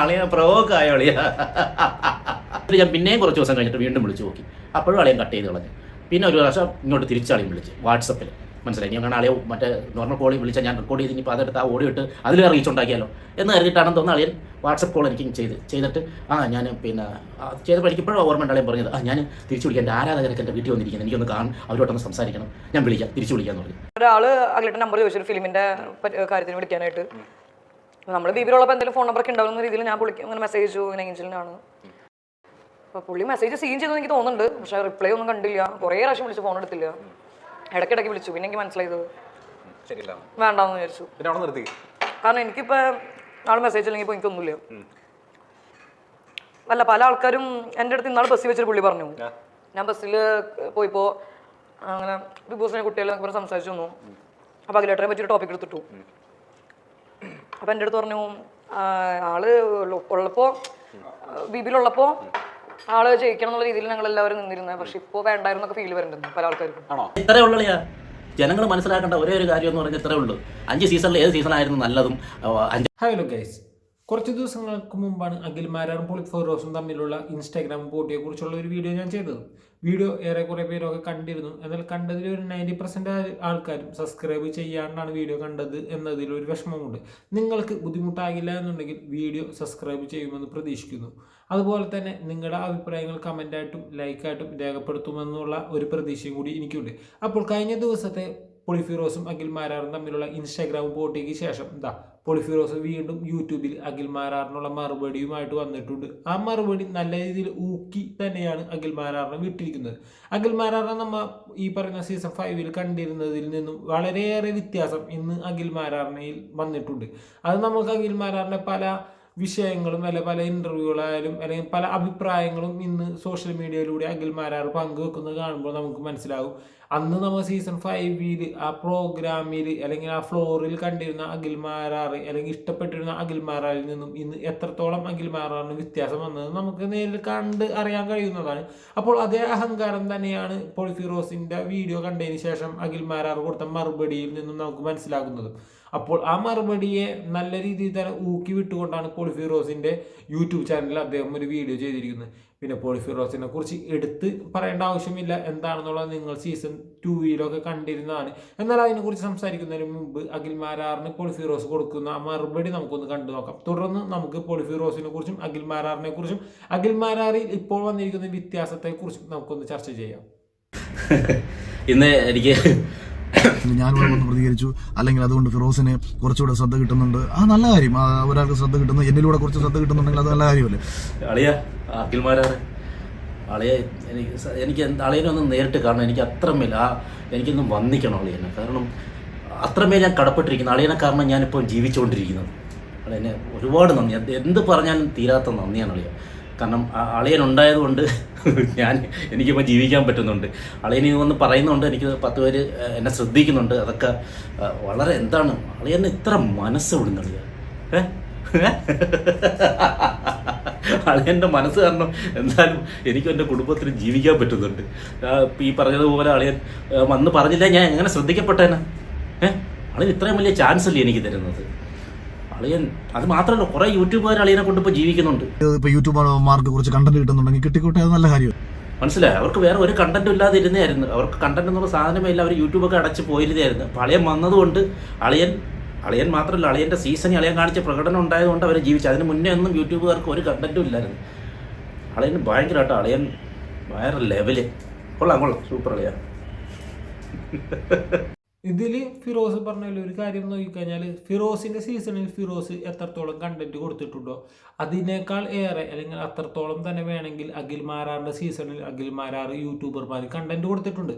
അളിയ പ്രവോക്കായ അളിയ? ഞാൻ പിന്നെയും കുറച്ച് ദിവസം കഴിഞ്ഞിട്ട് വീണ്ടും വിളിച്ചു നോക്കി. അപ്പോഴും അളിയൻ കട്ട് ചെയ്ത് കളഞ്ഞു. പിന്നെ ഒരു പ്രാവശ്യം ഇങ്ങോട്ട് തിരിച്ചളിയും വിളിച്ച് വാട്സപ്പിൽ മനസ്സിലായി? ഞാൻ അങ്ങനെ അളിയോ മറ്റേ നോർമൽ കോളിൽ വിളിച്ചാൽ ഞാൻ റെക്കോർഡ് ചെയ്ത് ഇനിയിപ്പോൾ അതെടുത്ത് ആ ഓഡിയോ ഇട്ട് അതിൽ റീച്ച് എന്ന് കരുതിയിട്ടാണെന്ന് തോന്നുന്നു അളിയൻ വാട്സപ്പ് കോൾ എനിക്ക് ചെയ്ത് ചെയ്തിട്ട് ആ ഞാൻ പിന്നെ ചെയ്ത് എനിക്ക് ഓർമ്മ അളിയൻ പറഞ്ഞത്. ആ ഞാൻ തിരിച്ചു വിളിക്കാൻ എന്റെ ആരാധകരൊക്കെ എന്റെ വീട്ടിൽ വന്നിരിക്കുന്നത് എനിക്കൊന്ന് കാണും അവരോട്ടൊന്ന് സംസാരിക്കണം. ഞാൻ വിളിക്കാം. തിരിച്ചു വിളിക്കാന്ന് പറഞ്ഞു. ഒരാൾ അഖിലേട്ടൻ നമ്പർ ചോദിച്ചു ഫിലിമിന്റെ കാര്യത്തിന് വിളിക്കാനായിട്ട്. നമ്മൾ ബീബിയിലുള്ളപ്പോൾ എന്തെങ്കിലും ഫോൺ നമ്പറൊക്കെ ഉണ്ടാവുന്ന രീതിയിൽ ഞാൻ പുള്ളിക്ക് അങ്ങനെ മെസ്സേജ് അയച്ചു ഇങ്ങനെ ഏഞ്ചലിനാണ്. അപ്പോൾ പുള്ളി മെസ്സേജ് സീൻ ചെയ്തെന്ന് എനിക്ക് തോന്നുന്നുണ്ട്. പക്ഷേ റിപ്ലൈ ഒന്നും കണ്ടില്ല. കുറേ പ്രാവശ്യം വിളിച്ചു ഫോൺ എടുത്തില്ല. ഇടയ്ക്കിടയ്ക്ക് വിളിച്ചു. പിന്നെ എനിക്ക് മനസ്സിലായത് വേണ്ടെന്ന് വിചാരിച്ചു. കാരണം എനിക്കിപ്പോൾ ആൾ മെസ്സേജ് അല്ലെങ്കിൽ ഇപ്പോൾ എനിക്കൊന്നുമില്ല. അല്ല പല ആൾക്കാരും എന്റെ അടുത്ത് ഇന്നാൾ ബസ്സിൽ വെച്ചൊരു പുള്ളി പറഞ്ഞു. ഞാൻ ബസ്സിൽ പോയിപ്പോ അങ്ങനെ ബിഗ് ബോസിനെ കുട്ടികളെ സംസാരിച്ചു വന്നു. അപ്പോൾ അഖിലേട്ടനെ പറ്റിയൊരു ടോപ്പിക് എടുത്തിട്ടു. അപ്പം എന്റെ അടുത്ത് പറഞ്ഞു ആൾ ഉള്ളപ്പോൾ ബിബിയിലുള്ളപ്പോൾ ആൾ ജയിക്കണം എന്നുള്ള രീതിയിൽ ഞങ്ങൾ എല്ലാവരും നിന്നിരുന്നത് പക്ഷെ ഇപ്പോൾ വേണ്ടായിരുന്നൊക്കെ ഫീൽ വരുന്നുണ്ട് പല ആൾക്കാർക്കും. ആണോ? ഇത്രേ ഉള്ളിയാ ജനങ്ങൾ മനസ്സിലാക്കേണ്ട ഒരേ ഒരു കാര്യം എന്ന് പറഞ്ഞാൽ ഇത്രേ ഉള്ളൂ. അഞ്ച് സീസണിൽ ഏത് സീസണായിരുന്നു നല്ലതും അഞ്ച് ഹലോ ഗൈസ് കുറച്ച് ദിവസങ്ങൾക്ക് മുമ്പാണ് അഖിൽ മാരാറും പൊളിറ്റ് ഫെറോസും തമ്മിലുള്ള ഇൻസ്റ്റാഗ്രാം പോട്ടിയെ കുറിച്ചുള്ള ഒരു വീഡിയോ ഞാൻ ചെയ്തത്. വീഡിയോ ഏറെക്കുറെ പേരൊക്കെ കണ്ടിരുന്നു. എന്നാൽ കണ്ടതിൽ ഒരു നയന്റി പെർസെന്റ് ആൾക്കാരും സബ്സ്ക്രൈബ് ചെയ്യാണ്ടാണ് വീഡിയോ കണ്ടത് എന്നതിൽ ഒരു വിഷമമുണ്ട്. നിങ്ങൾക്ക് ബുദ്ധിമുട്ടാകില്ല എന്നുണ്ടെങ്കിൽ വീഡിയോ സബ്സ്ക്രൈബ് ചെയ്യുമെന്ന് പ്രതീക്ഷിക്കുന്നു. അതുപോലെ തന്നെ നിങ്ങളുടെ അഭിപ്രായങ്ങൾ കമന്റായിട്ടും ലൈക്കായിട്ടും രേഖപ്പെടുത്തുമെന്നുള്ള ഒരു പ്രതീക്ഷയും കൂടി എനിക്കുണ്ട്. അപ്പോൾ കഴിഞ്ഞ ദിവസത്തെ പൊളിഫിറോസും അഖിൽ മാരാറും തമ്മിലുള്ള ഇൻസ്റ്റാഗ്രാം പോട്ടിക്ക് ശേഷം എന്താ പൊളിഫിറോസ് വീണ്ടും യൂട്യൂബിൽ അഖിൽ മാരാറിനുള്ള മറുപടിയുമായിട്ട് വന്നിട്ടുണ്ട്. ആ മറുപടി നല്ല രീതിയിൽ ഊക്കി തന്നെയാണ് അഖിൽ മാരാറിനെ വിട്ടിരിക്കുന്നത്. അഖിൽ മാരാറിനെ നമ്മ ഈ പറഞ്ഞ സീസൺ ഫൈവിൽ കണ്ടിരുന്നതിൽ നിന്നും വളരെയേറെ വ്യത്യാസം ഇന്ന് അഖിൽ വന്നിട്ടുണ്ട്. അത് നമുക്ക് അഖിൽ മാരാറിനെ പല വിഷയങ്ങളും അല്ലെ പല ഇന്റർവ്യൂകളായാലും അല്ലെങ്കിൽ പല അഭിപ്രായങ്ങളും ഇന്ന് സോഷ്യൽ മീഡിയയിലൂടെ അഖിൽമാരാർ പങ്കുവെക്കുന്നത് കാണുമ്പോൾ നമുക്ക് മനസ്സിലാകും. അന്ന് നമ്മൾ സീസൺ ഫൈവിൽ ആ പ്രോഗ്രാമിൽ അല്ലെങ്കിൽ ആ ഫ്ലോറിൽ കണ്ടിരുന്ന അഖിൽമാരാർ അല്ലെങ്കിൽ ഇഷ്ടപ്പെട്ടിരുന്ന അഖിൽമാരാറിൽ നിന്നും ഇന്ന് എത്രത്തോളം അഖിൽമാരാറിന് വ്യത്യാസം വന്നത് നമുക്ക് നേരിൽ കണ്ട് അറിയാൻ കഴിയുന്നതാണ്. അപ്പോൾ അതേ അഹങ്കാരം തന്നെയാണ് പോളിഫിറോസിന്റെ വീഡിയോ കണ്ടതിന് ശേഷം അഖിൽമാരാർ കൊടുത്ത മറുപടിയിൽ നിന്നും നമുക്ക് മനസ്സിലാകുന്നത്. അപ്പോൾ ആ മറുപടിയെ നല്ല രീതിയിൽ തന്നെ ഊക്കി വിട്ടുകൊണ്ടാണ് പോളിഫിറോസിന്റെ യൂട്യൂബ് ചാനലിൽ അദ്ദേഹം ഒരു വീഡിയോ ചെയ്തിരിക്കുന്നത്. പിന്നെ പോളിഫിറോസിനെ കുറിച്ച് എടുത്ത് പറയേണ്ട ആവശ്യമില്ല എന്താണെന്നുള്ളത് നിങ്ങൾ സീസൺ ടൂയിലൊക്കെ കണ്ടിരുന്നതാണ്. എന്നാൽ അതിനെക്കുറിച്ച് സംസാരിക്കുന്നതിന് മുമ്പ് അഖിൽ മാരാറിന് പോളിഫിറോസ് കൊടുക്കുന്ന ആ മറുപടി നമുക്കൊന്ന് കണ്ടു നോക്കാം. തുടർന്ന് നമുക്ക് പോളിഫിറോസിനെ കുറിച്ചും അഖിൽ മാരാറിനെ കുറിച്ചും അഖിൽ മാരാറിൽ ഇപ്പോൾ വന്നിരിക്കുന്ന വ്യത്യാസത്തെക്കുറിച്ചും നമുക്കൊന്ന് ചർച്ച ചെയ്യാം. ഇന്ന് എനിക്ക് പിന്നെ ഞാനിവിടെ വന്ന് പ്രതികരിച്ചു. അല്ലെങ്കിൽ അതുകൊണ്ട് ഫിറോസിന് കുറച്ചുകൂടെ ശ്രദ്ധ കിട്ടുന്നുണ്ട്. ആ നല്ല കാര്യം. ഒരാൾക്ക് ശ്രദ്ധ കിട്ടുന്നു. എന്നിലൂടെ കുറച്ച് ശ്രദ്ധ കിട്ടുന്നുണ്ടെങ്കിൽ അത് നല്ല കാര്യമല്ലേ? അളിയ അളിയ എനിക്ക് എനിക്ക് അളിയനെ ഒന്ന് നേരിട്ട് കാണണം. എനിക്ക് അത്രമേൽ ആ എനിക്കൊന്ന് വന്നിക്കണം അളിയനെ. കാരണം അത്രമേൽ ഞാൻ കടപ്പെട്ടിരിക്കുന്നു. അളിയനെ കാരണം ഞാനിപ്പോൾ ജീവിച്ചുകൊണ്ടിരിക്കുന്നത്. അളിയനെ ഒരുപാട് നന്ദി. എന്ത് പറഞ്ഞാലും തീരാത്ത നന്ദിയാണ് അളിയ. കാരണം അളിയൻ ഉണ്ടായതുകൊണ്ട് ഞാൻ എനിക്കിപ്പോൾ ജീവിക്കാൻ പറ്റുന്നുണ്ട്. അളിയൻ വന്ന് പറയുന്നുണ്ട് എനിക്ക് പത്ത് പേര് എന്നെ ശ്രദ്ധിക്കുന്നുണ്ട്. അതൊക്കെ വളരെ എന്താണ് അളിയന് ഇത്ര മനസ്സ് വിടുന്നളിയ ഏഹ് അളിയന്റെ മനസ്സ് കാരണം എന്തായാലും എനിക്കും എന്റെ കുടുംബത്തിന് ജീവിക്കാൻ പറ്റുന്നുണ്ട്. ഈ പറഞ്ഞതുപോലെ അളിയൻ വന്ന് പറഞ്ഞില്ല ഞാൻ എങ്ങനെ ശ്രദ്ധിക്കപ്പെട്ടേനെ? ഏഹ് അളിയൻ ഇത്രയും വലിയ ചാൻസ് അല്ലേ എനിക്ക് തരുന്നത്? അളിയൻ അത് മാത്രമല്ല കുറേ യൂട്യൂബുകാർ അളിയനെ കൊണ്ട് ഇപ്പൊ ജീവിക്കുന്നുണ്ട്. ഇപ്പൊ യൂട്യൂബർമാർക്ക് കുറച്ച് കണ്ടന്റ് കിട്ടുന്നുണ്ടെങ്കിൽ കിട്ടിക്കോട്ടെ അത് നല്ല കാര്യം മനസ്സിലായി? അവർക്ക് വേറെ ഒരു കണ്ടന്റ് ഇല്ലാതെ ഇരുന്നായിരുന്നു അവർക്ക് കണ്ടന്റ് എന്നുള്ള സാധനമേ ഇല്ല. അവർ യൂട്യൂബൊക്കെ അടച്ച് പോയിരുന്നായിരുന്നു. അപ്പോൾ അളിയൻ വന്നതുകൊണ്ട് അളിയൻ അളിയൻ മാത്രമല്ല അളിയന്റെ സീസണിൽ അളിയൻ കാണിച്ച പ്രകടനം ഉണ്ടായതുകൊണ്ട് അവർ ജീവിച്ചു. അതിന് മുന്നേ ഒന്നും യൂട്യൂബുകാർക്ക് ഒരു കണ്ടന്റും ഇല്ലായിരുന്നു. അളിയൻ ഭയങ്കരമായിട്ട് അളിയൻ വേറെ ലെവൽ കൊള്ളാം കൊള്ളാം. സൂപ്പർ അളിയാ. ഇതിൽ ഫിറോസ് പറഞ്ഞതിൽ ഒരു കാര്യം നോക്കിക്കഴിഞ്ഞാൽ ഫിറോസിന്റെ സീസണിൽ ഫിറോസ് എത്രത്തോളം കണ്ടന്റ് കൊടുത്തിട്ടുണ്ടോ? അതിനേക്കാൾ ഏറെ അല്ലെങ്കിൽ അത്രത്തോളം തന്നെ വേണമെങ്കിൽ അഖിൽ മാരാറിന്റെ സീസണിൽ അഖിൽ മാരാർ യൂട്യൂബർമാർ കണ്ടന്റ് കൊടുത്തിട്ടുണ്ട്.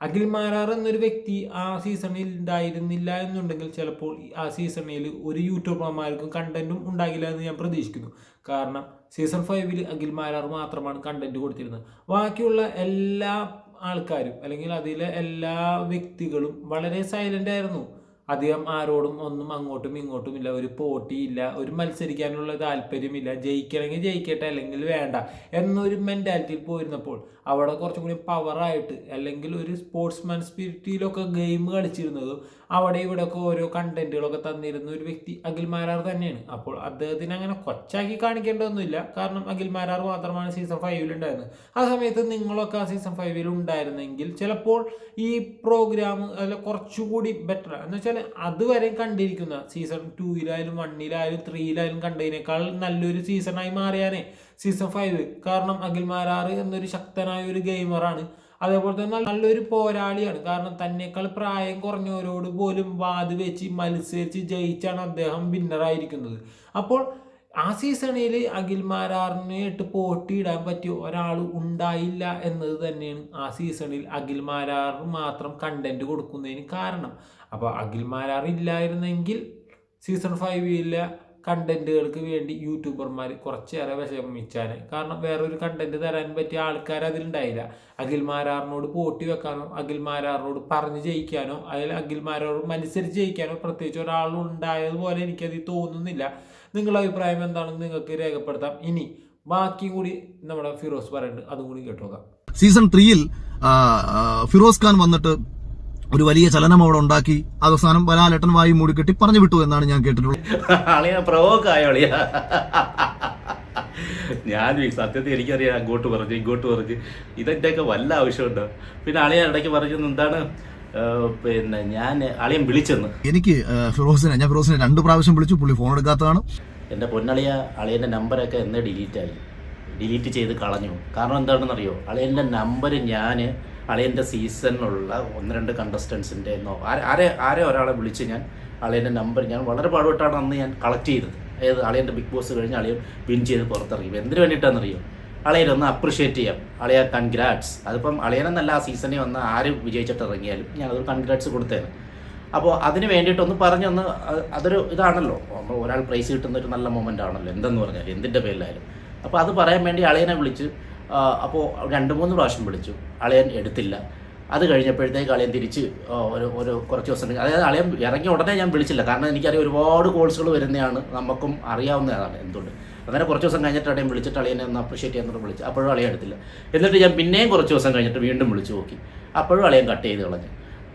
അഖിൽ മാരാർ എന്നൊരു വ്യക്തി ആ സീസണിൽ ഉണ്ടായിരുന്നില്ല എന്നുണ്ടെങ്കിൽ ചിലപ്പോൾ ആ സീസണിൽ ഒരു യൂട്യൂബർമാർക്കും കണ്ടന്റും ഉണ്ടാകില്ല എന്ന് ഞാൻ പ്രതീക്ഷിക്കുന്നു. കാരണം സീസൺ ഫൈവിൽ അഖിൽ മാരാർ മാത്രമാണ് കണ്ടന്റ് കൊടുത്തിരുന്നത്. ബാക്കിയുള്ള എല്ലാ ആൾക്കാരും അല്ലെങ്കിൽ അതിലെ എല്ലാ വ്യക്തികളും വളരെ സൈലന്റ് ആയിരുന്നു. അധികം ആരോടും ഒന്നും അങ്ങോട്ടും ഇങ്ങോട്ടും ഇല്ല ഒരു പോട്ടിയില്ല ഒരു മത്സരിക്കാനുള്ള താല്പര്യമില്ല. ജയിക്കണമെങ്കിൽ ജയിക്കട്ടെ അല്ലെങ്കിൽ വേണ്ട എന്നൊരു മെന്റാലിറ്റിയിൽ പോയിരുന്നപ്പോൾ അവിടെ കുറച്ചും കൂടി പവറായിട്ട് അല്ലെങ്കിൽ ഒരു സ്പോർട്സ്മാൻ സ്പിരിറ്റിലൊക്കെ ഗെയിം കളിച്ചിരുന്നതും അവിടെ ഇവിടെയൊക്കെ ഓരോ കണ്ടന്റുകളൊക്കെ തന്നിരുന്ന ഒരു വ്യക്തി അഖിൽ മാരാർ തന്നെയാണ്. അപ്പോൾ അദ്ദേഹത്തിന് അങ്ങനെ കൊച്ചാക്കി കാണിക്കേണ്ടതൊന്നുമില്ല. കാരണം അഖിൽ മാരാർ മാത്രമാണ് സീസൺ ഫൈവിൽ ഉണ്ടായിരുന്നത്. ആ സമയത്ത് നിങ്ങളൊക്കെ ആ സീസൺ ഫൈവിൽ ഉണ്ടായിരുന്നെങ്കിൽ ചിലപ്പോൾ ഈ പ്രോഗ്രാം അല്ല കുറച്ചുകൂടി ബെറ്റർ എന്ന് വെച്ചാൽ അതുവരെ കണ്ടിരിക്കുന്ന സീസൺ ടൂയിലായാലും വണ്ണിലായാലും ത്രീയിലായാലും കണ്ടതിനേക്കാൾ നല്ലൊരു സീസണായി മാറിയാനേ സീസൺ ഫൈവ് കാരണം അഖിൽ എന്നൊരു ശക്തനായ ഒരു ഗെയിമറാണ് അതേപോലെ തന്നെ നല്ലൊരു പോരാളിയാണ്. കാരണം തന്നെക്കാൾ പ്രായം കുറഞ്ഞവരോട് പോലും വാത് വെച്ച് മത്സരിച്ച് ജയിച്ചാണ് അദ്ദേഹം വിന്നറായിരിക്കുന്നത് അപ്പോൾ ആ സീസണിൽ അഖിൽ മാരാറിനെ ഇട്ട് പോട്ടിയിടാൻ പറ്റിയ ഒരാൾ ഉണ്ടായില്ല എന്നത് തന്നെയാണ് ആ സീസണിൽ അഖിൽ മാത്രം കണ്ടന്റ് കൊടുക്കുന്നതിന് കാരണം. അപ്പോൾ അഖിൽ മാരാർ ഇല്ലായിരുന്നെങ്കിൽ സീസൺ ഫൈവിലെ കണ്ടന്റുകൾക്ക് വേണ്ടി യൂട്യൂബർമാർ കുറച്ചേറെ വിഷമിച്ചാണ്. കാരണം വേറൊരു കണ്ടന്റ് തരാൻ പറ്റിയ ആൾക്കാർ അതിലുണ്ടായില്ല. അഖിൽ മാരാറിനോട് പോട്ടി വെക്കാനോ അഖിൽ മാരാറിനോട് പറഞ്ഞ് ജയിക്കാനോ അതിൽ അഖിൽ മാരാറോട് മത്സരിച്ച് ജയിക്കാനോ പ്രത്യേകിച്ച് ഒരാളുണ്ടായതുപോലെ എനിക്കത് തോന്നുന്നില്ല. നിങ്ങളുടെ അഭിപ്രായം എന്താണെന്ന് നിങ്ങൾക്ക് രേഖപ്പെടുത്താം. ഇനി ബാക്കി കൂടി നമ്മുടെ ഫിറോസ് പറയുന്നുണ്ട്. അതും കൂടി കേട്ടോക്കാം. സീസൺ ത്രീയിൽ ഫിറോസ് ഖാൻ വന്നിട്ട് ഒരു വലിയ ചലനം അവിടെ ഉണ്ടാക്കി. അവസാനം വലാലേട്ടൻ വായി മൂടി കെട്ടി പറഞ്ഞു വിട്ടു എന്നാണ് ഞാൻ കേട്ടിട്ടുള്ളത്. ഞാൻ സത്യത്തിൽ എനിക്കറിയാം അങ്ങോട്ട് പറഞ്ഞു ഇങ്ങോട്ട് പറഞ്ഞു. ഇതൊക്കെ വല്ല ആവശ്യമുണ്ട്? പിന്നെ അളിയ ഇടയ്ക്ക് പറഞ്ഞു എന്താണ്? പിന്നെ ഞാൻ അളിയൻ വിളിച്ചെന്ന്. എനിക്ക് ഫിറോസിനെ ഞാൻ ഫിറോസിനെ രണ്ട് പ്രാവശ്യം വിളിച്ചു പുള്ളി ഫോൺ എടുക്കാത്തതാണ്. എന്റെ പൊന്നളിയ അളിയന്റെ നമ്പറൊക്കെ എന്നേ ഡിലീറ്റായി ഡിലീറ്റ് ചെയ്ത് കളഞ്ഞു. കാരണം എന്താണെന്നറിയോ? അളിയന്റെ നമ്പർ ഞാൻ അളിയന്റെ സീസണിലുള്ള ഒന്ന് രണ്ട് കണ്ടസ്റ്റൻസിന്റെ എന്നോ ആരെ ആരെ ഒരാളെ വിളിച്ച് ഞാൻ അളിയന്റെ നമ്പർ ഞാൻ വളരെ പാടുപെട്ടാണ് അന്ന് ഞാൻ കളക്ട് ചെയ്തത്. അതായത് അളിയന്റെ ബിഗ് ബോസ് കഴിഞ്ഞ് അളിയൻ വിൻ ചെയ്ത് പുറത്തിറങ്ങി. എന്തിനു വേണ്ടിയിട്ടാണെന്നറിയോ അളിയനെ ഒന്ന് അപ്രിഷ്യേറ്റ് ചെയ്യാം. അളിയ കൺഗ്രാറ്റ്സ് അതിപ്പം അളിയനെന്നല്ല ആ സീസണിൽ വന്ന് ആര് വിജയിച്ചിട്ട് ഇറങ്ങിയാലും ഞാനതൊരു കൺഗ്രാറ്റ്സ് കൊടുത്തേനെ. അപ്പോൾ അതിന് വേണ്ടിയിട്ടൊന്ന് പറഞ്ഞൊന്ന് അതൊരു ഇതാണല്ലോ. ഒരാൾ പ്രൈസ് കിട്ടുന്ന ഒരു നല്ല മൊമെന്റ് ആണല്ലോ. എന്തെന്ന് പറഞ്ഞാൽ എന്തിന്റെ പേരിലായാലും. അപ്പോൾ അത് പറയാൻ വേണ്ടി അളിയനെ വിളിച്ച് അപ്പോൾ രണ്ട് മൂന്ന് പ്രാവശ്യം വിളിച്ചു. അളിയൻ എടുത്തില്ല. അത് കഴിഞ്ഞപ്പോഴത്തേക്ക് അളിയൻ തിരിച്ച് ഒരു ഒരു കുറച്ച് ദിവസം അതായത് അളിയൻ ഇറങ്ങിയ ഉടനെ ഞാൻ വിളിച്ചില്ല. കാരണം എനിക്കറിയാം ഒരുപാട് കോൾസുകൾ വരുന്നതാണ്. നമുക്കും അറിയാവുന്നതാണ് എന്തുകൊണ്ട്. അങ്ങനെ കുറച്ച് ദിവസം കഴിഞ്ഞിട്ട് അളിയൻ വിളിച്ചിട്ട് അളിയനെ ഒന്ന് അപ്രിഷ്യേറ്റ് ചെയ്യാൻ വിളിച്ചു. അപ്പോഴും അളിയൻ എടുത്തില്ല. എന്നിട്ട് ഞാൻ പിന്നെയും കുറച്ച് ദിവസം കഴിഞ്ഞിട്ട് വീണ്ടും വിളിച്ചു നോക്കി. അപ്പോഴും അളിയൻ കട്ട് ചെയ്ത് കളഞ്ഞു.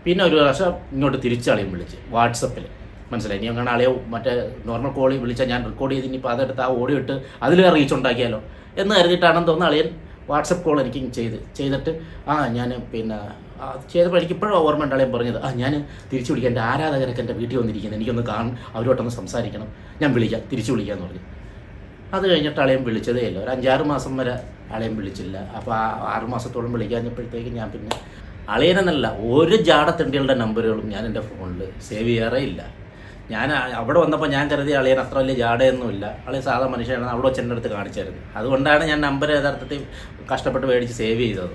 പിന്നെ ഒരു പ്രാവശ്യം ഇങ്ങോട്ട് തിരിച്ച് അളിയൻ വിളിച്ച് വാട്സപ്പിൽ മനസ്സിലായി? ഇനി അങ്ങനെ അളിയോ മറ്റേ നോർമൽ കോളിൽ വിളിച്ചാൽ ഞാൻ റെക്കോർഡ് ചെയ്ത് ഇനിയിപ്പോൾ അതെടുത്ത് ആ ഓഡിയോ ഇട്ട് അതിൽ റീച്ച് ഉണ്ടാക്കിയാലോ? എന്ന് കരുതിയിട്ടാണെന്ന് തോന്നുന്നു അളിയൻ വാട്സപ്പ് കോൾ എനിക്ക് ചെയ്ത്. ചെയ്തിട്ട് ആ ഞാൻ പിന്നെ ചെയ്തപ്പോൾ എനിക്ക് ഇപ്പോഴും ഓർമ്മ അളിയൻ പറഞ്ഞത്. ആ ഞാൻ തിരിച്ചു വിളിക്കാം. എന്റെ ആരാധകരൊക്കെ എന്റെ വീട്ടിൽ വന്നിരിക്കുന്നത് എനിക്കൊന്ന് കാണും അവരോട്ടൊന്ന് സംസാരിക്കണം. ഞാൻ വിളിക്കാം. തിരിച്ചു വിളിക്കാം എന്ന് പറഞ്ഞു. അത് കഴിഞ്ഞിട്ട് അളിയൻ വിളിച്ചതേ ഇല്ല. ഒരു അഞ്ചാറ് മാസം വരെ അളിയൻ വിളിച്ചില്ല. അപ്പോൾ ആ ആറ് മാസത്തോളം വിളിക്കാഞ്ഞപ്പോഴത്തേക്ക് ഞാൻ പിന്നെ അളിയനെന്നല്ല ഒരു ജാടത്തിണ്ടികളുടെ നമ്പറുകളും ഞാൻ എന്റെ ഫോണിൽ സേവ് ചെയ്യാറേ ഇല്ല. ഞാൻ അവിടെ വന്നപ്പോൾ ഞാൻ കരുതി അളിയൻ അത്ര വലിയ ജാടയൊന്നുമില്ല. അളിയൻ സാധാ മനുഷ്യനാണ്. അവിടെ വെച്ച് എന്റെ അടുത്ത് കാണിച്ചായിരുന്നു. അതുകൊണ്ടാണ് ഞാൻ നമ്പർ യഥാർത്ഥത്തിൽ കഷ്ടപ്പെട്ട് മേടിച്ച് സേവ് ചെയ്തത്.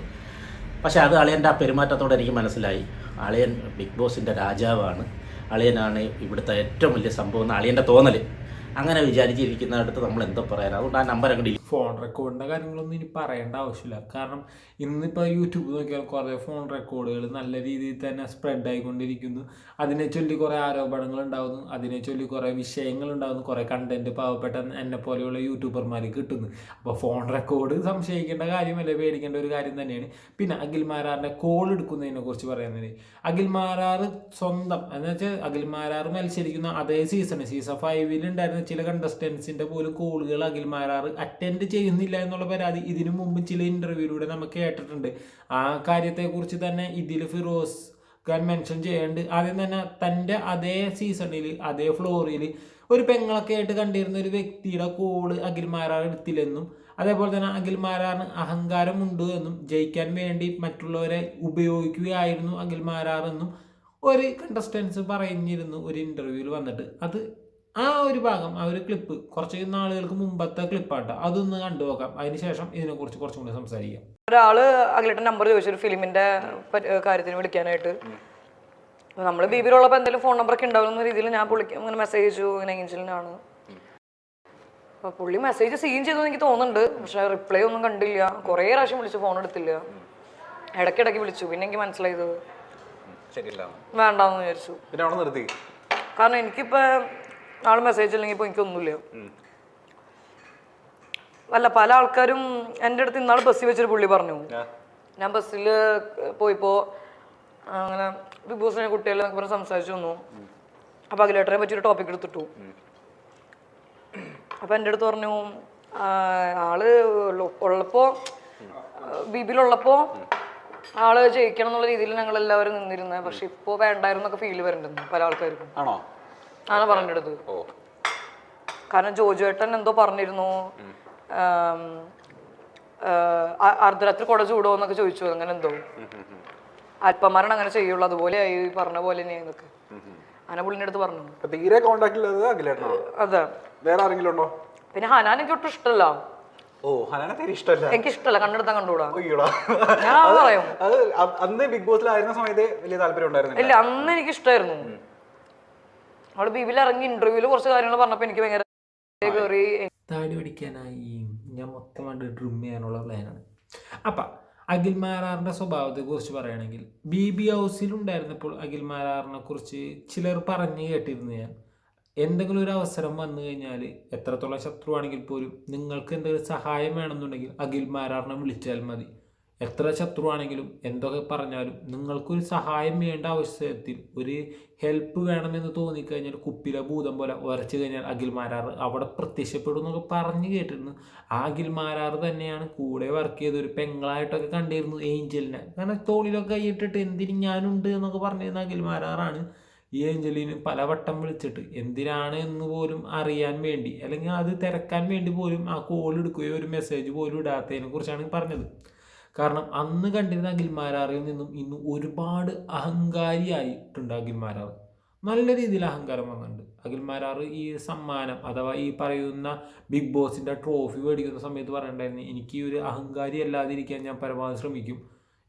പക്ഷേ അത് അളിയന്റെ ആ പെരുമാറ്റത്തോടെ എനിക്ക് മനസ്സിലായി. അളിയൻ ബിഗ് ബോസിന്റെ രാജാവാണ്. അളിയനാണ് ഇവിടുത്തെ ഏറ്റവും വലിയ സംഭവം എന്ന് അളിയന്റെ തോന്നൽ അങ്ങനെ വിചാരിച്ചിരിക്കുന്നിടത്ത് നമ്മൾ എന്തോ പറയാൻ അതുകൊണ്ട് ആ നമ്പർ അങ്ങ് ഡിലീറ്റ് ഫോൺ റെക്കോർഡിന്റെ കാര്യങ്ങളൊന്നും ഇനി പറയേണ്ട ആവശ്യമില്ല. കാരണം ഇന്നിപ്പോൾ യൂട്യൂബ് നോക്കിയാൽ കുറേ ഫോൺ റെക്കോർഡുകൾ നല്ല രീതിയിൽ തന്നെ സ്പ്രെഡ് ആയിക്കൊണ്ടിരിക്കുന്നു. അതിനെ ചൊല്ലി കുറേ ആരോപണങ്ങൾ ഉണ്ടാകുന്നു അതിനെ ചൊല്ലി കുറേ വിഷയങ്ങൾ ഉണ്ടാകുന്നു കുറേ കണ്ടന്റ് പാവപ്പെട്ട എന്നെ പോലെയുള്ള യൂട്യൂബർമാർക്ക് കിട്ടുന്നു. അപ്പോൾ ഫോൺ റെക്കോർഡ് സംശയിക്കേണ്ട കാര്യമല്ല പേടിക്കേണ്ട ഒരു കാര്യം തന്നെയാണ്. പിന്നെ അഖിൽ മാരാറിന്റെ കോൾ എടുക്കുന്നതിനെ കുറിച്ച് പറയുന്നത് അഖിൽ സ്വന്തം എന്ന് വെച്ചാൽ മത്സരിക്കുന്ന അതേ സീസൺ സീസൺ ഫൈവിൽ ഉണ്ടായിരുന്ന ചില കണ്ടസ്റ്റൻസിന്റെ പോലും കോളുകൾ അഖിൽ അറ്റൻഡ് ചെയ്യുന്നില്ല എന്നുള്ള പരാതി ഇതിനു മുമ്പ് ചില ഇന്റർവ്യൂയിലൂടെ നമുക്ക് കേട്ടിട്ടുണ്ട്. ആ കാര്യത്തെക്കുറിച്ച് തന്നെ ഇതിൽ ഫിറോസ് ഖാൻ മെൻഷൻ ചെയ്യേണ്ട. ആദ്യം തന്നെ തന്റെ അതേ സീസണിൽ അതേ ഫ്ലോറിൽ ഒരു പെങ്ങളൊക്കെ ആയിട്ട് കണ്ടിരുന്ന ഒരു വ്യക്തിയുടെ കോൾ അഖിൽ മാരാർ എടുത്തില്ലെന്നും അതേപോലെ തന്നെ അഖിൽ മാരാറിന് അഹങ്കാരമുണ്ട് എന്നും ജയിക്കാൻ വേണ്ടി മറ്റുള്ളവരെ ഉപയോഗിക്കുകയായിരുന്നു അഖിൽ മാരാർ എന്നും ഒരു കണ്ടസ്റ്റൻസ് പറഞ്ഞിരുന്നു ഒരു ഇന്റർവ്യൂവിൽ വന്നിട്ട്. അത് ആ ഒരു ഭാഗം ആ ഒരു ക്ലിപ്പ് കുറച്ച് നാളുകൾക്ക് മുമ്പത്തെ ക്ലിപ്പാട്ടോ അതൊന്ന് കണ്ടുപോക്കാം അതിനുശേഷം ഇതിനെക്കുറിച്ച് കുറച്ചും കൂടി സംസാരിക്കാം. ഒരാൾ അഖിലേട്ടൻ നമ്പർ ചോദിച്ചു ഒരു ഫിലിമിന്റെ കാര്യത്തിന് വിളിക്കാനായിട്ട്. നമ്മൾ ബീബിയിലുള്ളപ്പോൾ എന്തെങ്കിലും ഫോൺ നമ്പറൊക്കെ ഉണ്ടാവുന്ന രീതിയിൽ ഞാൻ പുള്ളിക്ക് ഇങ്ങനെ മെസ്സേജ് അയച്ചു. ഇങ്ങനെ ഏഞ്ചലിനാണ്. അപ്പൊ പുള്ളി മെസ്സേജ് സീൻ ചെയ്തു എനിക്ക് തോന്നുന്നുണ്ട്. പക്ഷെ റിപ്ലൈ ഒന്നും കണ്ടില്ല. കുറേ പ്രാവശ്യം വിളിച്ചു ഫോൺ എടുത്തില്ല. ഇടയ്ക്കിടയ്ക്ക് വിളിച്ചു. പിന്നെ എനിക്ക് മനസ്സിലായത് വേണ്ടാന്ന് വിചാരിച്ചു. പിന്നെ അവിടെ നിർത്തി. കാരണം എനിക്കിപ്പോൾ ആൾ മെസ്സേജ് ഇല്ലെങ്കിൽ ഇപ്പോൾ എനിക്കൊന്നുമില്ല. അല്ല പല ആൾക്കാരും എന്റെ അടുത്ത് ഇന്നാൾ ബസ്സിൽ വെച്ചൊരു പുള്ളി പറഞ്ഞു. ഞാൻ ബസ്സിൽ പോയിപ്പോ അങ്ങനെ ബിഗ് ബോസിനെ കുട്ടികളെ പറഞ്ഞ് സംസാരിച്ചു വന്നു. അപ്പോൾ അഖിലേട്ടനെ പറ്റിയൊരു ടോപ്പിക് എടുത്തിട്ടു. അപ്പോൾ എന്റെ അടുത്ത് പറഞ്ഞു ആൾ ഉള്ളപ്പോൾ ഉള്ളപ്പോ ബിബിലുള്ളപ്പോ ആൾ ജയിക്കണം എന്നുള്ള രീതിയിൽ ഞങ്ങൾ എല്ലാവരും നിന്നിരുന്നത് പക്ഷെ ഇപ്പോ വേണ്ടായിരുന്നൊക്കെ ഫീൽ വരുന്നുണ്ട് പല ആൾക്കാർക്കും. ആണോ? ആണ് പറഞ്ഞെടുത്ത് ഓ. കാരണം ജോജു ഏട്ടൻ എന്തോ പറഞ്ഞിരുന്നു. അർദ്ധരാത്രി കുട ചൂടോ എന്നൊക്കെ ചോദിച്ചു. അങ്ങനെ എന്തോ. അല്പന്മാരാണ് അങ്ങനെ ചെയ്യുള്ളൂ. അതുപോലെ ആയി ഈ പറഞ്ഞ പോലെ തന്നെ അങ്ങനെ പുള്ളിനടുത്ത് അടുത്ത് പറഞ്ഞു. തീരെ കോണ്ടാക്ട് അതെ. വേറെ ആരെങ്കിലും ഉണ്ടോ? പിന്നെ ഹനാൻ എനിക്ക് ഒട്ടും ഇഷ്ടമല്ല. ഓ ഹനാനെ തീരെ ഇഷ്ടമല്ല. എനിക്ക് ഇഷ്ടമല്ല. കണ്ടെടുത്താൻ കണ്ടുകൂടാ ഞാൻ പറയും. അത് അന്ന് ബിഗ് ബോസിലായിരുന്ന സമയത്ത് വലിയ താല്പര്യം ഉണ്ടായിരുന്നില്ല. ഇല്ല അന്ന് എനിക്ക് ഇഷ്ടമായിരുന്നു അവൾ ബിബിൽ ഇറങ്ങി ഇന്റർവ്യൂൽ കുറച്ച് കാര്യങ്ങൾ പറഞ്ഞപ്പോ എനിക്ക് ഭയങ്കര താടി പഠിക്കാനായി ഞാൻ മൊത്തമായിട്ട് ഡ്രിം ചെയ്യാനുള്ള പ്ലാനാണ് അപ്പം അഖിൽ മാരാറിന്റെ സ്വഭാവത്തെക്കുറിച്ച് പറയുകയാണെങ്കിൽ ബി ബി ഹൗസിലുണ്ടായിരുന്നപ്പോൾ അഖിൽ മാരാറിനെ കുറിച്ച് ചിലർ പറഞ്ഞു കേട്ടിരുന്നു ഞാൻ. എന്തെങ്കിലും ഒരു അവസരം വന്നു കഴിഞ്ഞാൽ എത്രത്തോളം ശത്രുവാണെങ്കിൽ പോലും നിങ്ങൾക്ക് എന്തെങ്കിലും സഹായം വേണമെന്നുണ്ടെങ്കിൽ അഖിൽ മാരാറിനെ വിളിച്ചാൽ മതി. എത്ര ശത്രുവാണെങ്കിലും എന്തൊക്കെ പറഞ്ഞാലും നിങ്ങൾക്കൊരു സഹായം വേണ്ട അവസരത്തിൽ ഒരു ഹെൽപ്പ് വേണമെന്ന് തോന്നിക്കഴിഞ്ഞാൽ കുപ്പിലെ ഭൂതം പോലെ ഉരച്ചു കഴിഞ്ഞാൽ അഖിൽ മാരാർ അവിടെ പ്രത്യക്ഷപ്പെടും എന്നൊക്കെ പറഞ്ഞു കേട്ടിരുന്നു. ആ അഖിൽ മാരാർ തന്നെയാണ് കൂടെ വർക്ക് ചെയ്ത് ഒരു പെങ്ങളായിട്ടൊക്കെ കണ്ടിരുന്നു ഏഞ്ചലിനെ. കാരണം തോളിലൊക്കെ കൈയിട്ടിട്ട് എന്തിന് ഞാനുണ്ട് എന്നൊക്കെ പറഞ്ഞിരുന്ന അഖിൽ മാരാറാണ് ഈ ഏഞ്ചലിന് പലവട്ടം വിളിച്ചിട്ട് എന്തിനാണ് എന്ന് പോലും അറിയാൻ വേണ്ടി അല്ലെങ്കിൽ അത് തിരക്കാൻ വേണ്ടി പോലും ആ കോൾ എടുക്കുകയോ ഒരു മെസ്സേജ് പോലും ഇടാത്തതിനെ കുറിച്ചാണ് പറഞ്ഞത്. കാരണം അന്ന് കണ്ടിരുന്ന അഖിൽമാരാറിൽ നിന്നും ഇന്ന് ഒരുപാട് അഹങ്കാരിയായിട്ടുണ്ട് അഖിൽമാരാർ. നല്ല രീതിയിൽ അഹങ്കാരം വന്നിട്ടുണ്ട്. അഖിൽമാരാർ ഈ സമ്മാനം അഥവാ ഈ പറയുന്ന ബിഗ് ബോസിന്റെ ട്രോഫി മേടിക്കുന്ന സമയത്ത് പറയണ്ടായിരുന്നു എനിക്ക് ഈ ഒരു അഹങ്കാരി അല്ലാതിരിക്കാൻ ഞാൻ പരമാവധി ശ്രമിക്കും.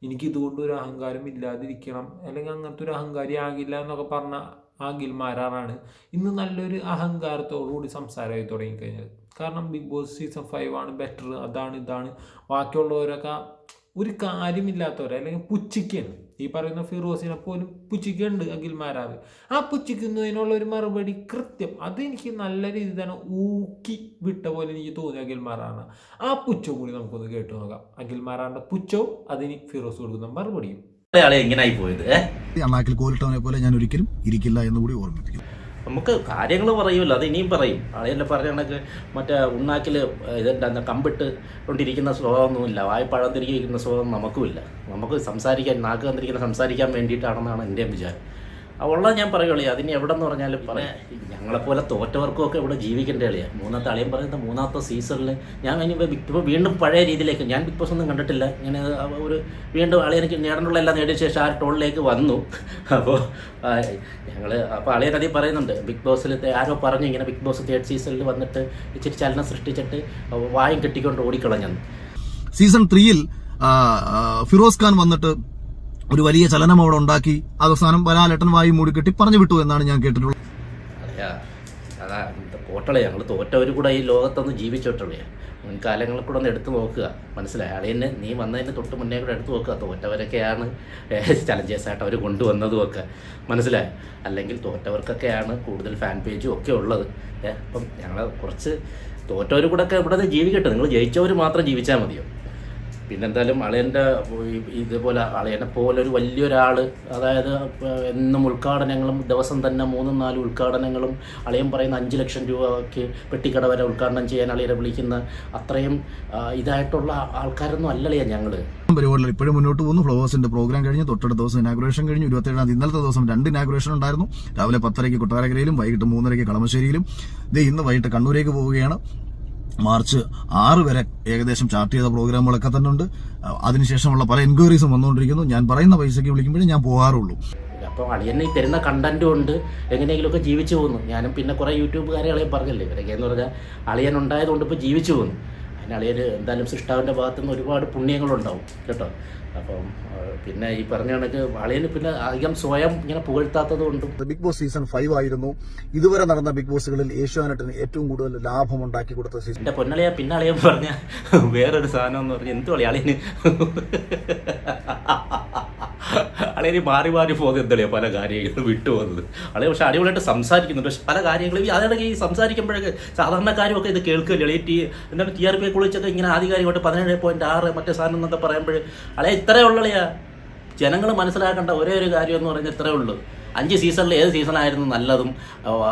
എനിക്ക് ഇതുകൊണ്ട് ഒരു അഹങ്കാരം ഇല്ലാതിരിക്കണം. അല്ലെങ്കിൽ അങ്ങനത്തെ ഒരു അഹങ്കാരി ആകില്ല എന്നൊക്കെ പറഞ്ഞ ആ ഗിൽമാരാറാണ് ഇന്ന് നല്ലൊരു അഹങ്കാരത്തോടുകൂടി സംസാരമായി തുടങ്ങിക്കഴിഞ്ഞത്. കാരണം ബിഗ് ബോസ് സീസൺ ഫൈവ് ആണ് ബെറ്റർ അതാണ് ഇതാണ്. ബാക്കിയുള്ളവരൊക്കെ ഒരു കാര്യമില്ലാത്തവരെ അല്ലെങ്കിൽ പുച്ഛിക്കാണ് ഈ പറയുന്ന ഫിറോസിനെ പോലും പുച്ഛിക്കുന്നുണ്ട് അഖിൽമാരാറ് ആ പുച്ഛിക്കുന്നതിനുള്ള ഒരു മറുപടി കൃത്യം. അതെനിക്ക് നല്ല രീതിയിൽ തന്നെ ഊക്കി വിട്ട പോലെ എനിക്ക് തോന്നി അഖിൽമാറാണ് ആ പുച്ഛവും കൂടി നമുക്കൊന്ന് കേട്ടു നോക്കാം. അഖിൽമാറാറിന്റെ പുച്ഛവും അതിന് ഫിറോസ് കൊടുക്കുന്ന മറുപടിയും. ആളെ എങ്ങനെയായി പോയത് ഏഹ് അണ്ണാക്കിൽ കോലിട്ടവനെ പോലെ ഞാൻ ഒരിക്കലും ഇരിക്കില്ല എന്ന് കൂടി ഓർമ്മിപ്പിക്കുന്നു. നമുക്ക് കാര്യങ്ങൾ പറയുമല്ലോ അത് ഇനിയും പറയും. ആളെല്ലാം പറഞ്ഞ കണക്ക് മറ്റേ ഉണ്ണാക്കിൽ ഇതെന്താ കമ്പിട്ട് കൊണ്ടിരിക്കുന്ന സ്വഭാവമൊന്നുമില്ല വായ്പഴം തിരികെ ഇരിക്കുന്ന സ്വഭാവം നമുക്കുമില്ല. നമുക്ക് സംസാരിക്കാൻ നാക്ക് തന്നിരിക്കുന്ന സംസാരിക്കാൻ വേണ്ടിയിട്ടാണെന്നാണ് എന്റെ വിചാരം. ഉള്ളത് ഞാൻ പറയുള്ളൂ അതിന് എവിടെ എന്ന് പറഞ്ഞാലും പറയാം. ഞങ്ങളെപ്പോലെ തോറ്റവർക്കും ഒക്കെ ഇവിടെ ജീവിക്കേണ്ട കളിയാണ് മൂന്നാമത്തെ അളിയൻ പറയുന്ന മൂന്നാമത്തെ സീസണിൽ ഞാൻ ഇനി ബിഗ് ഇപ്പോൾ വീണ്ടും പഴയ രീതിയിലേക്ക് ഞാൻ ബിഗ് ബോസ് ഒന്നും കണ്ടിട്ടില്ല. ഇങ്ങനെ ഒരു വീണ്ടും അളിയനക്ക് നേടാനുള്ള എല്ലാം നേടിയ ശേഷം ആ ടോളിലേക്ക് വന്നു. അപ്പോൾ ഞങ്ങൾ അപ്പോൾ അളിയൻ അതിൽ പറയുന്നുണ്ട് ബിഗ് ബോസിൽ ആരോ പറഞ്ഞു ഇങ്ങനെ ബിഗ് ബോസ് തേർഡ് സീസണിൽ വന്നിട്ട് ഇച്ചിരി ചലനം സൃഷ്ടിച്ചിട്ട് വായും കെട്ടിക്കൊണ്ട് ഓടിക്കളഞ്ഞെന്ന്. സീസൺ ത്രീയിൽ ഫിറോസ് ഖാൻ വന്നിട്ട് ഒരു വലിയ ചലനം അവിടെ ഉണ്ടാക്കി. അവസാനം വലാലേട്ടൻ വായി മൂടിക്കെട്ടി പറഞ്ഞു വിട്ടു എന്നാണ് ഞാൻ കേട്ടിട്ടുള്ളത്. അതാ പോട്ടളെ ഞങ്ങൾ തോറ്റവർ കൂടെ ഈ ലോകത്തൊന്ന് ജീവിച്ചോട്ടുള്ളേ മുൻകാലങ്ങളിൽ കൂടെ ഒന്ന് എടുത്തു നോക്കുക. മനസ്സിലായി? അളിയന്നെ നീ വന്നതിന് തൊട്ട് മുന്നേ കൂടെ എടുത്തു നോക്കുക. തോറ്റവരൊക്കെയാണ് ചലഞ്ചേഴ്സ് ആയിട്ട് അവർ കൊണ്ടുവന്നതും ഒക്കെ മനസ്സിലായി? അല്ലെങ്കിൽ തോറ്റവർക്കൊക്കെയാണ് കൂടുതൽ ഫാൻ പേജും ഒക്കെ ഉള്ളത്. അപ്പം ഞങ്ങൾ കുറച്ച് തോറ്റവർ കൂടെ ഒക്കെ ഇവിടെ ജീവിക്കട്ടെ. നിങ്ങൾ ജയിച്ചവർ മാത്രം ജീവിച്ചാൽ മതിയോ? പിന്നെന്തായാലും അളയന്റെ ഇതുപോലെ അളയനെ പോലെ ഒരു വലിയൊരാൾ അതായത് എന്നും ഉദ്ഘാടനങ്ങളും ദിവസം തന്നെ മൂന്നും നാലും ഉദ്ഘാടനങ്ങളും അളയൻ പറയുന്ന അഞ്ച് ലക്ഷം രൂപയ്ക്ക് പെട്ടിക്കട വരെ ഉദ്ഘാടനം ചെയ്യാൻ അളിയനെ വിളിക്കുന്ന അത്രയും ഇതായിട്ടുള്ള ആൾക്കാരൊന്നും അല്ലളിയ ഞങ്ങൾ പരിപാടികൾ ഇപ്പോഴും മുന്നോട്ട് പോകുന്നു. ഫ്ലവേഴ്സിന്റെ പ്രോഗ്രാം കഴിഞ്ഞ് തൊട്ടടുത്ത ദിവസം ഇനാഗുറേഷൻ കഴിഞ്ഞു ഇരുപത്തേഴാം തീയതി ഇന്നലത്തെ ദിവസം രണ്ട് ഇനാഗുറേഷൻ ഉണ്ടായിരുന്നു. രാവിലെ പത്തരയ്ക്ക് കൊട്ടാരക്കരയിലും വൈകിട്ട് മൂന്നരയ്ക്ക് കളമശ്ശേരിയിലും. ഇത് ഇന്ന് വൈകിട്ട് കണ്ണൂരേക്ക് പോവുകയാണ്. മാർച്ച് ആറ് വരെ ഏകദേശം ചാർട്ട് ചെയ്ത പ്രോഗ്രാമുകളൊക്കെ തന്നെ ഉണ്ട് അതിനുശേഷമുള്ള പല എൻക്വയറീസും വന്നുകൊണ്ടിരിക്കുന്നു. ഞാൻ പറയുന്ന പൈസയ്ക്ക് വിളിക്കുമ്പോഴേ ഞാൻ പോകാറുള്ളൂ. അപ്പോൾ അളിയനെ ഈ തരുന്ന കണ്ടന്റും ഉണ്ട് എങ്ങനെയെങ്കിലുമൊക്കെ ജീവിച്ചു പോകുന്നു. ഞാനും പിന്നെ കുറേ യൂട്യൂബുകാരെ അളിയൻ പറഞ്ഞില്ലേ? ഇവരൊക്കെ എന്ന് പറഞ്ഞാൽ അളിയൻ ഉണ്ടായതുകൊണ്ട് ഇപ്പോൾ ജീവിച്ചു പോകുന്നു. അതിന് അളിയന് എന്തായാലും സൃഷ്ടാവിന്റെ ഭാഗത്തുനിന്ന് ഒരുപാട് പുണ്യങ്ങളുണ്ടാവും. കേട്ടോ? അപ്പം പിന്നെ ഈ പറഞ്ഞ കണക്ക് അളിയന് പിന്നെ അധികം സ്വയം ഇങ്ങനെ പുകഴ്ത്താത്തത് കൊണ്ടും. ബിഗ് ബോസ് സീസൺ ഫൈവ് ആയിരുന്നു. ഇതുവരെ നടന്ന ബിഗ് ബോസുകളിൽ ഏഷ്യാനെറ്റിന് ഏറ്റവും കൂടുതൽ ലാഭം ഉണ്ടാക്കി കൊടുത്ത സീസൺ എന്റെ പൊന്നളിയ പിന്നെ അളിയൻ പറഞ്ഞ വേറൊരു സാധനം എന്ന് പറഞ്ഞാൽ എന്തു കളി അളിയന് മാറി മാറി പോകുന്നത് എന്തളിയാ പല കാര്യങ്ങളും വിട്ടു അളേ പക്ഷെ അടിപൊളിയായിട്ട് സംസാരിക്കുന്നുണ്ട്. പക്ഷെ പല കാര്യങ്ങളും അതിനിടയ്ക്ക് ഈ സംസാരിക്കുമ്പോഴൊക്കെ സാധാരണക്കാരുമൊക്കെ ഇത് കേൾക്കില്ല? അളേ ടി എന്താണ് ടി ആർ പി കുളിച്ചൊക്കെ ഇങ്ങനെ ആധികാരികമായിട്ട് പതിനേഴ് പോയിന്റ് ആറ് മറ്റേ സാധനം എന്നൊക്കെ പറയുമ്പോൾ അളേ ഇത്രയേ ഉള്ളളിയാ ജനങ്ങൾ മനസ്സിലാക്കേണ്ട ഒരേ ഒരു കാര്യം എന്ന് പറഞ്ഞാൽ ഇത്രേ ഉള്ളൂ. അഞ്ച് സീസണിൽ ഏത് സീസണായിരുന്നു നല്ലതും?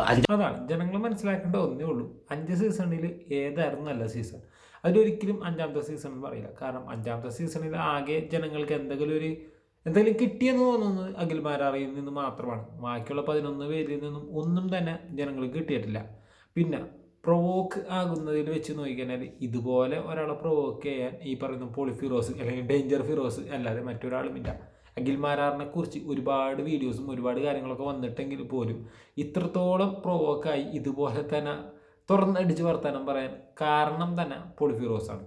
അഞ്ച് അതാണ്. ജനങ്ങൾ മനസ്സിലാക്കേണ്ട ഒന്നേ ഉള്ളൂ. അഞ്ച് സീസണിൽ ഏതായിരുന്നു നല്ല സീസൺ അതിലൊരിക്കലും അഞ്ചാമത്തെ സീസൺ പറയില്ല. കാരണം അഞ്ചാമത്തെ സീസണിൽ ആകെ ജനങ്ങൾക്ക് എന്തെങ്കിലും ഒരു എന്തെങ്കിലും കിട്ടിയെന്ന് തോന്നുന്നത് അഖിൽമാരറിയിൽ നിന്ന് മാത്രമാണ്. ബാക്കിയുള്ള പതിനൊന്ന് പേരിൽ നിന്നും ഒന്നും തന്നെ ജനങ്ങൾക്ക് കിട്ടിയിട്ടില്ല. പിന്നെ പ്രൊവോക്ക് ആകുന്നതിൽ വെച്ച് നോക്കിക്കഴിഞ്ഞാൽ ഇതുപോലെ ഒരാളെ പ്രൊവോക്ക് ചെയ്യാൻ ഈ പറയുന്ന പോളിഫിറോസ് അല്ലെങ്കിൽ ഡേഞ്ചർ ഫിറോസ് അല്ലാതെ മറ്റൊരാളുമില്ല അഖിൽ മാരാറിനെ കുറിച്ച് ഒരുപാട് വീഡിയോസും ഒരുപാട് കാര്യങ്ങളൊക്കെ വന്നിട്ടെങ്കിൽ പോലും ഇത്രത്തോളം പ്രൊവോക്കായി ഇതുപോലെ തന്നെ തുറന്നടിച്ച് വർത്തമാനം പറയാൻ കാരണം തന്നെ പോളിഫിറോസാണ്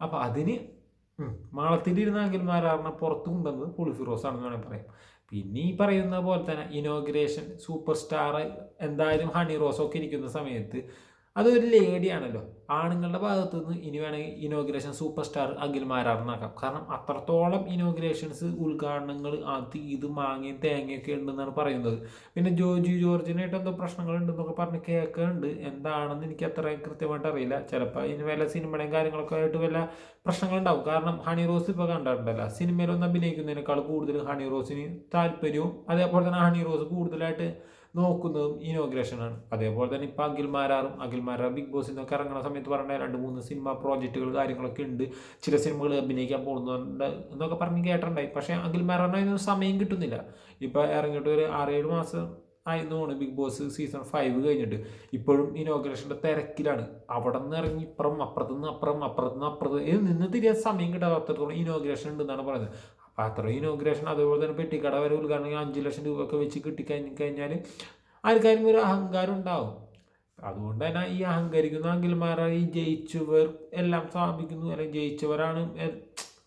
അപ്പോൾ അതിന് ഉം, ഇരുന്നെങ്കിൽ മാരാറിനെ പുറത്തു കൊണ്ടുവന്നത് പോളിഫിറോസ് ആണെന്ന് വേണമെങ്കിൽ പറയാം. പിന്നെ ഈ പറയുന്ന പോലെ തന്നെ ഇനോഗ്രേഷൻ സൂപ്പർ സ്റ്റാർ എന്തായാലും ഹണി റോസൊക്കെ ഇരിക്കുന്ന സമയത്ത് അതൊരു ലേഡിയാണല്ലോ. ആണുങ്ങളുടെ ഭാഗത്ത് നിന്ന് ഇനി വേണമെങ്കിൽ ഇനോഗ്രേഷൻ സൂപ്പർ സ്റ്റാർ അഖിൽ മാരാറിനാക്കാം കാരണം അത്രത്തോളം ഇനോഗ്രേഷൻസ് ഉദ്ഘാടനങ്ങൾ അത് ഇത് മാങ്ങയും തേങ്ങയൊക്കെ ഉണ്ടെന്നാണ് പറയുന്നത്. പിന്നെ ജോജി ജോർജിനായിട്ട് എന്തോ പ്രശ്നങ്ങളുണ്ടെന്നൊക്കെ പറഞ്ഞ് കേൾക്കുന്നുണ്ട് എന്താണെന്ന് എനിക്ക് അത്ര കൃത്യമായിട്ട് അറിയില്ല. ചിലപ്പോൾ ഇനി വല്ല സിനിമയുടെയും കാര്യങ്ങളൊക്കെ ആയിട്ട് വല്ല പ്രശ്നങ്ങളുണ്ടാവും. കാരണം ഹണി റോസ് ഇപ്പോൾ കണ്ടിട്ടുണ്ടല്ലോ. സിനിമയിലൊന്നും അഭിനയിക്കുന്നതിനേക്കാൾ കൂടുതൽ ഹണി റോസിന് താല്പര്യവും അതേപോലെ തന്നെ ഹണി റോസ് കൂടുതലായിട്ട് നോക്കുന്നതും ഇനോഗ്രേഷനാണ് അതേപോലെ തന്നെ ഇപ്പം അഖിൽമാരാറും അഖിൽമാരാർ ബിഗ് ബോസ് എന്നൊക്കെ ഇറങ്ങുന്ന സമയത്ത് പറഞ്ഞ രണ്ട് മൂന്ന് സിനിമ പ്രോജക്റ്റുകൾ കാര്യങ്ങളൊക്കെ ഉണ്ട്. ചില സിനിമകൾ അഭിനയിക്കാൻ പോകുന്നുണ്ട് എന്നൊക്കെ പറഞ്ഞ് കേട്ടിട്ടുണ്ടായി. പക്ഷേ അഖിൽമാരാറിന് അതിനൊന്നും സമയം കിട്ടുന്നില്ല. ഇപ്പോൾ ഇറങ്ങിയിട്ട് ഒരു ആറേഴ് മാസം ആയിരുന്നു ബിഗ് ബോസ് സീസൺ ഫൈവ് കഴിഞ്ഞിട്ട്. ഇപ്പോഴും ഇനോഗ്രേഷന്റെ തിരക്കിലാണ്. അവിടെ നിന്ന് ഇറങ്ങി ഇപ്പുറം അപ്പുറത്ത് നിന്ന് അപ്പുറം അപ്പുറത്ത് നിന്ന് അപ്പുറത്ത് ഇത് നിന്ന് തിരിയാൻ സമയം കിട്ടാത്ത അത്രത്തോളം ഇനോഗ്രേഷൻ ഉണ്ടെന്നാണ് പറയുന്നത്. അത്ര ഇനോഗ്രേഷൻ അതുപോലെ തന്നെ പെട്ടിക്കട വരെ ഉദ്ഘാടനം അഞ്ച് ലക്ഷം രൂപ ഒക്കെ വെച്ച് കിട്ടിക്കഴിഞ്ഞ് കഴിഞ്ഞാൽ ആർക്കാരും ഒരു അഹങ്കാരം ഉണ്ടാവും. അതുകൊണ്ട് തന്നെ ഈ അഹങ്കരിക്കുന്ന അങ്കിൽമാരെ ഈ ജയിച്ചവർ എല്ലാം സ്ഥാപിക്കുന്നു അല്ലെങ്കിൽ ജയിച്ചവരാണ്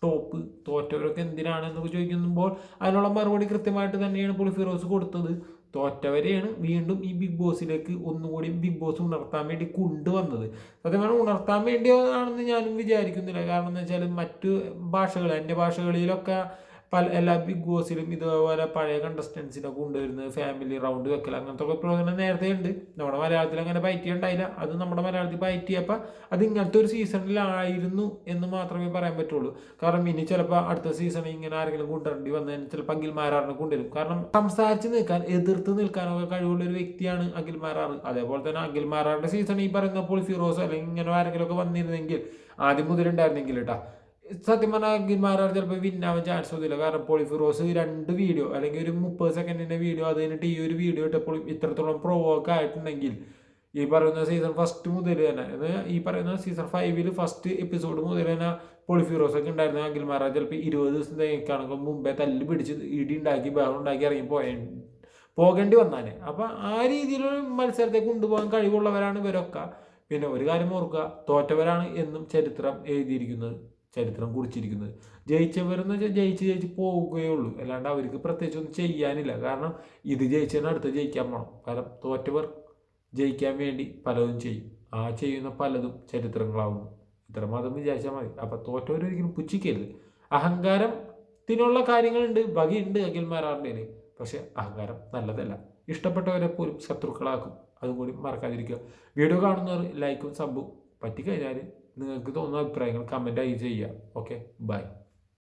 ടോപ്പ് തോറ്റവരൊക്കെ എന്തിനാണ് എന്നൊക്കെ ചോദിക്കുമ്പോൾ അതിനുള്ള മറുപടി കൃത്യമായിട്ട് തന്നെയാണ് പുളി ഫിറോസ് കൊടുത്തത്. തോറ്റവരെയാണ് വീണ്ടും ഈ ബിഗ് ബോസിലേക്ക് ഒന്നുകൂടി ബിഗ് ബോസ് ഉണർത്താൻ വേണ്ടി കൊണ്ടുവന്നത്. സത്യമാണ് ഉണർത്താൻ വേണ്ടിയാണെന്ന് ഞാനും വിചാരിക്കുന്നില്ല. കാരണം എന്ന് വെച്ചാൽ മറ്റു ഭാഷകൾ എന്റെ ഭാഷകളിലൊക്കെ പല എല്ലാ ബിഗ് ബോസിലും ഇതുപോലെ പഴയ കണ്ടസ്റ്റൻസിനൊക്കെ കൊണ്ടുവരുന്നത് ഫാമിലി റൗണ്ട് വെക്കൽ അങ്ങനത്തെ ഒക്കെ പ്രോഗ്രാം നേരത്തെ ഉണ്ട് നമ്മുടെ മലയാളത്തിൽ അങ്ങനെ ബൈറ്റ് ഉണ്ടായില്ല. അത് നമ്മുടെ മലയാളത്തിൽ ബൈറ്റ് അത് ഇങ്ങനത്തെ ഒരു സീസണിലായിരുന്നു എന്ന് മാത്രമേ പറയാൻ പറ്റുള്ളൂ. കാരണം ഇനി ചിലപ്പോൾ അടുത്ത സീസണിൽ ഇങ്ങനെ ആരെങ്കിലും കൊണ്ടുവരേണ്ടി വന്നതിന് ചിലപ്പോൾ അഖിൽമാരാറിനെ കൊണ്ടുവരും. കാരണം സംസാരിച്ച് നിൽക്കാൻ എതിർത്ത് നിൽക്കാനൊക്കെ കഴിവുള്ള ഒരു വ്യക്തിയാണ് അഖിൽമാരാറ് അതേപോലെ തന്നെ അഖിൽമാരാറിന്റെ സീസൺ ഈ പറയുന്ന പോൾ ഫിറോസ് അല്ലെങ്കിൽ ഇങ്ങനെ ആരെങ്കിലും ഒക്കെ വന്നിരുന്നെങ്കിൽ ആദ്യം മുതലുണ്ടായിരുന്നെങ്കിൽ കേട്ടാ സത്യം പറഞ്ഞാൽ അഖിൽമാരാർ ചിലപ്പോൾ വിന്നാവാൻ ചാൻസ് ഒന്നുമില്ല. കാരണം പോളിഫിറോസ് രണ്ട് വീഡിയോ അല്ലെങ്കിൽ ഒരു മുപ്പത് സെക്കൻഡിന്റെ വീഡിയോ അത് കഴിഞ്ഞിട്ട് ഈ ഒരു വീഡിയോ ഇട്ടപ്പോൾ ഇത്രത്തോളം പ്രൊവോക്ക് ആയിട്ടുണ്ടെങ്കിൽ ഈ പറയുന്ന സീസൺ ഫസ്റ്റ് മുതൽ തന്നെ ഈ പറയുന്ന സീസൺ ഫൈവിൽ ഫസ്റ്റ് എപ്പിസോഡ് മുതൽ തന്നെ പോളിഫിറോസ് ഒക്കെ ഉണ്ടായിരുന്ന അഖിൽമാരാർ ചിലപ്പോൾ ഇരുപത് ദിവസം തേക്കാണെങ്കിൽ മുമ്പേ തല്ല് പിടിച്ച് ഇടി ഉണ്ടാക്കി ബഹളം ഉണ്ടാക്കി ഇറങ്ങി പോയ പോകേണ്ടി വന്നാലേ. അപ്പം ആ രീതിയിലൊരു മത്സരത്തെ കൊണ്ടുപോകാൻ കഴിവുള്ളവരാണ് ഇവരൊക്കെ. പിന്നെ ഒരു കാര്യം ഓർക്കുക തോറ്റവരാണ് എന്നും ചരിത്രം എഴുതിയിരിക്കുന്നത്. ചരിത്രം കുറിച്ചിരിക്കുന്നത്. ജയിച്ചവരെന്ന് വെച്ചാൽ ജയിച്ച് ജയിച്ച് പോവുകയേ ഉള്ളൂ. അല്ലാണ്ട് അവർക്ക് പ്രത്യേകിച്ച് ഒന്നും ചെയ്യാനില്ല. കാരണം ഇത് ജയിച്ചതിന് അടുത്ത് ജയിക്കാൻ പോകണം കാരണം തോറ്റവർ ജയിക്കാൻ വേണ്ടി പലതും ചെയ്യും. ആ ചെയ്യുന്ന പലതും ചരിത്രങ്ങളാവുന്നു. ഇത്ര മാത്രം വിചാരിച്ചാൽ മതി. അപ്പം തോറ്റവരൊരിക്കലും പുച്ഛിക്കരുത്. അഹങ്കാരത്തിനുള്ള കാര്യങ്ങളുണ്ട് വകയുണ്ട് അഖിൽമാരാറിന്റെ പക്ഷെ അഹങ്കാരം നല്ലതല്ല. ഇഷ്ടപ്പെട്ടവരെ പോലും ശത്രുക്കളാക്കും. അതും കൂടി മറക്കാതിരിക്കുക. വീഡിയോ കാണുന്നവർ ലൈക്കും സബും പറ്റിക്കഴിഞ്ഞാൽ നിങ്ങൾക്ക് തോന്നുന്ന അഭിപ്രായങ്ങൾ കമന്റായി ചെയ്യുക. Okay bye